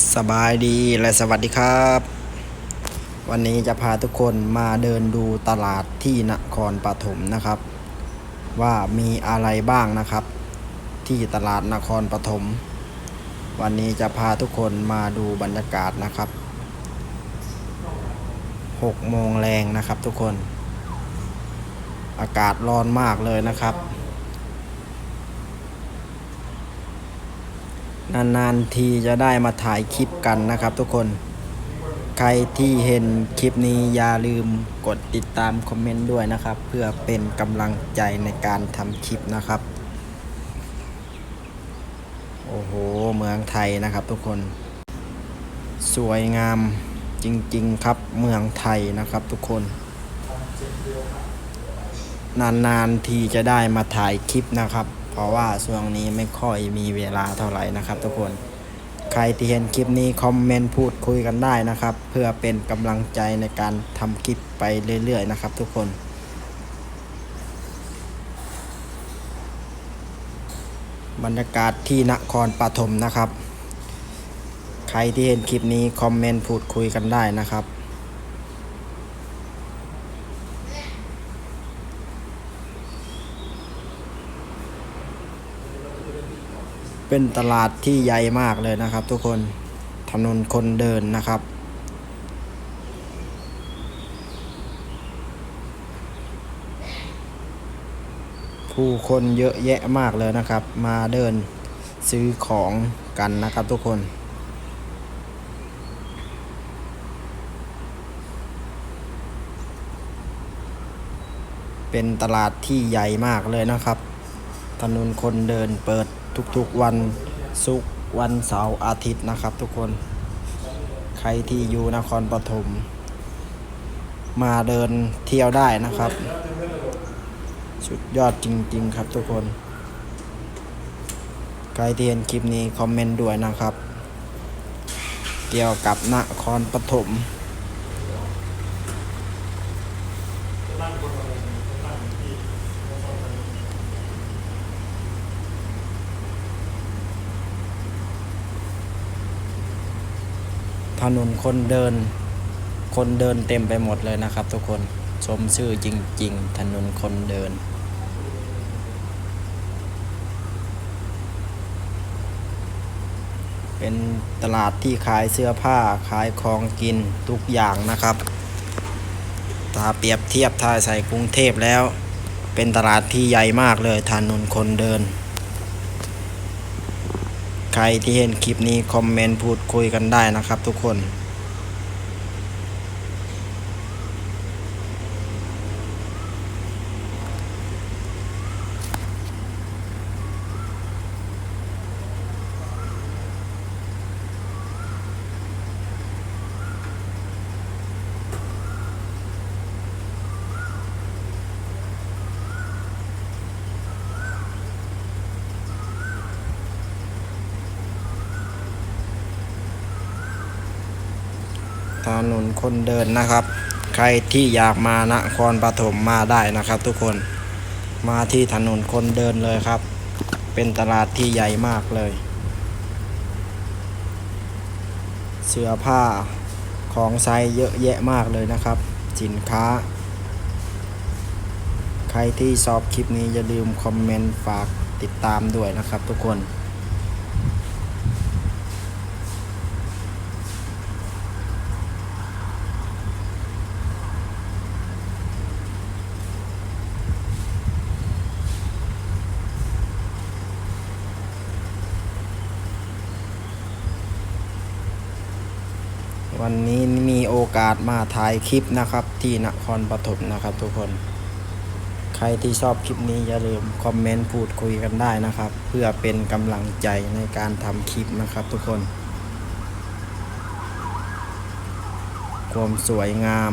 สบายดีและสวัสดีครับ วันนี้จะพาทุกคนมาเดินดูตลาดที่นครปฐมนะครับ ว่ามีอะไรบ้างนะครับ ที่ตลาดนครปฐมวันนี้จะพาทุกคนมาดูบรรยากาศนะครับ6โมงแรงนะครับทุกคน อากาศร้อนมากเลยนะครับ นานๆทีจะได้มาถ่ายคลิปกันนะครับทุกคน ใครที่เห็นคลิปนี้อย่าลืมกดติดตามคอมเมนต์ด้วยนะครับ เพื่อเป็นกำลังใจในการทำคลิปนะครับ โอ้โห เมืองไทยนะครับทุกคน สวยงามจริงๆครับเมืองไทยนะครับทุกคน นานๆทีจะได้มาถ่ายคลิปนะครับ เพราะว่าช่วงนี้ไม่ค่อยมีเวลาเท่าไหร่นะครับ ทุกคนใครที่เห็นคลิปนี้คอมเมนต์พูดคุยกันได้นะครับ เพื่อเป็นกำลังใจในการทำคลิปไปเรื่อย ๆ นะครับ ทุกคนบรรยากาศที่นครปฐมนะครับ ใครที่เห็นคลิปนี้คอมเมนต์พูดคุยกันได้นะครับ เป็นตลาดที่ใหญ่มากเลยนะครับ ทุกคนถนนคนเดินนะครับ ผู้คนเยอะแยะมากเลยนะครับ มาเดินซื้อของกันนะครับทุกคนเป็นตลาดที่ใหญ่มากเลยนะครับ ถนนคนเดินเปิด ทุกๆวันศุกร์วันเสาร์อาทิตย์นะครับ ทุกคน ใครที่อยู่นครปฐมมาเดินเที่ยวได้นะครับ สุดยอดจริง ๆ ครับทุกคน ใครที่เห็นคลิปนี้คอมเมนต์ด้วยนะครับ เกี่ยวกับนครปฐม ถนนคนเดิน คนเดินเต็มไปหมดเลยนะครับ ทุกคนชมชื่อจริง ๆ ถนนคนเดิน เป็นตลาดที่ขายเสื้อผ้าขายของกินทุกอย่างนะครับ ถ้าเปรียบเทียบถ้าใส่กรุงเทพแล้ว เป็นตลาดที่ใหญ่มากเลยถนนคนเดิน ใครที่เห็นคลิปนี้คอมเมนต์พูดคุยกันได้นะครับทุกคน ถนนคนเดินนะครับ ใครที่อยากมานครปฐมมาได้นะครับ ทุกคนมาที่ถนนคนเดินเลยครับ เป็นตลาดที่ใหญ่มากเลย เสื้อผ้าของไซเยอะแยะมากเลยนะครับ สินค้า ใครที่ชอบคลิปนี้อย่าลืมคอมเมนต์ฝากติดตามด้วยนะครับทุกคน วันนี้มีโอกาสมาถ่ายคลิปนะครับที่นครปฐมนะครับทุกคน ใครที่ชอบคลิปนี้อย่าลืมคอมเมนต์พูดคุยกันได้นะครับ เพื่อเป็นกำลังใจในการทำคลิปนะครับทุกคน ความสวยงาม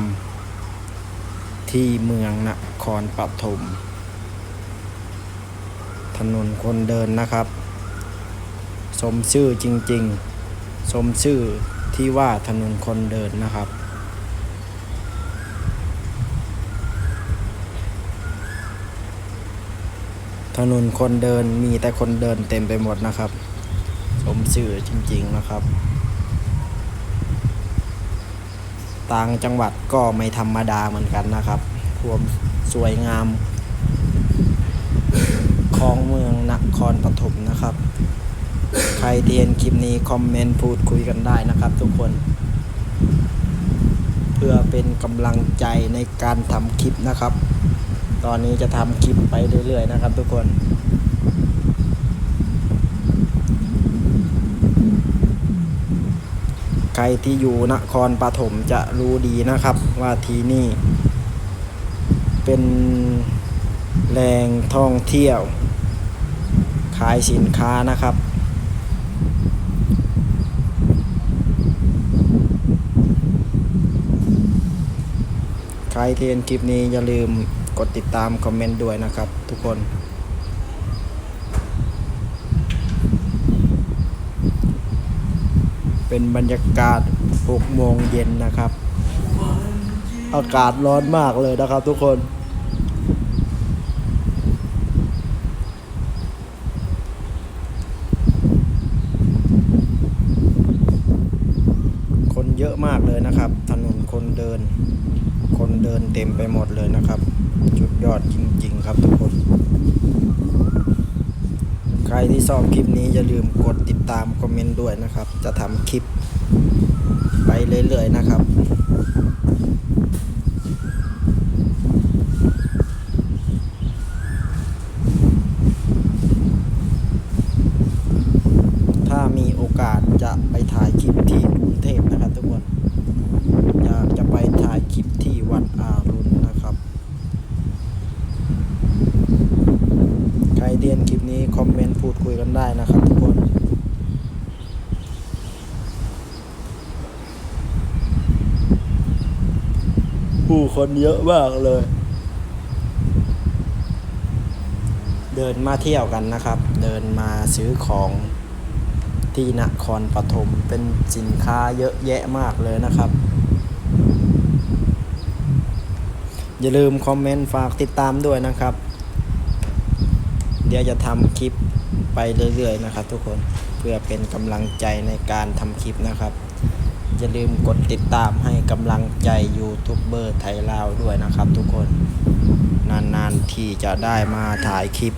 ที่เมืองนครปฐมถนนคนเดินนะครับ สมชื่อจริง ๆ สมชื่อ ที่ว่าถนนคนเดินนะครับ ถนนคนเดินมีแต่คนเดินเต็มไปหมดนะครับ สมสื่อจริง ๆนะครับ ต่างจังหวัดก็ไม่ธรรมดาเหมือนกันนะครับความสวยงามของเมืองนครปฐ ใครที่เห็นคลิปนี้คอมเมนต์พูดคุยกันได้นะครับทุกคน เพื่อเป็นกำลังใจในการทำคลิปนะครับ ตอนนี้จะทำคลิปไปเรื่อยๆนะครับ ทุกคนใครที่อยู่นครปฐมจะรู้ดีนะครับว่าที่นี่ เป็นแหล่งท่องเที่ยว ขายสินค้านะครับ รที่เห็นคลิปนี้อย่าลืมกดติดตามคอมเมนต์ด้วยนะครับ ทุกคน เป็นบรรยากาศ6โมงเย็นนะครับ อากาศร้อนมากเลยนะครับทุกคนคนเยอะมากเลยนะครับ ถนนคนเดิน คนเดินเต็มไปหมดเลยนะครับจุดยอดจริง ๆ ครับทุกคน ใครที่ชอบคลิปนี้อย่าลืมกดติดตามคอมเมนต์ด้วยนะครับ จะทำคลิปไปเรื่อยๆนะครับ ถ้ามีโอกาสจะไปถ่ายคลิปที่กรุงเทพนะครับทุกคน อยากจะไปถ่ายคลิปที่วัดอารุณนะครับ ใคร เรียนคลิปนี้คอมเมนต์พูดคุยกันได้นะครับทุกคนผู้คนเยอะมากเลย เดินมาเที่ยวกันนะครับ เดินมาซื้อของที่นครปฐมเป็นสินค้าเยอะแยะมากเลยนะครับ อย่าลืมคอมเมนต์ฝากติดตามด้วยนะครับ เดี๋ยวจะทำคลิปไปเรื่อยๆนะครับ ทุกคนเพื่อเป็นกำลังใจในการทำคลิปนะครับอย่าลืมกดติดตามให้กำลังใจยูทูบเบอร์ไทยลาวด้วยนะครับ ทุกคนนานๆที่จะได้มาถ่ายคลิป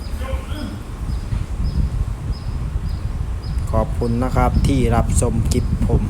ขอบคุณนะครับที่รับชมคลิปผม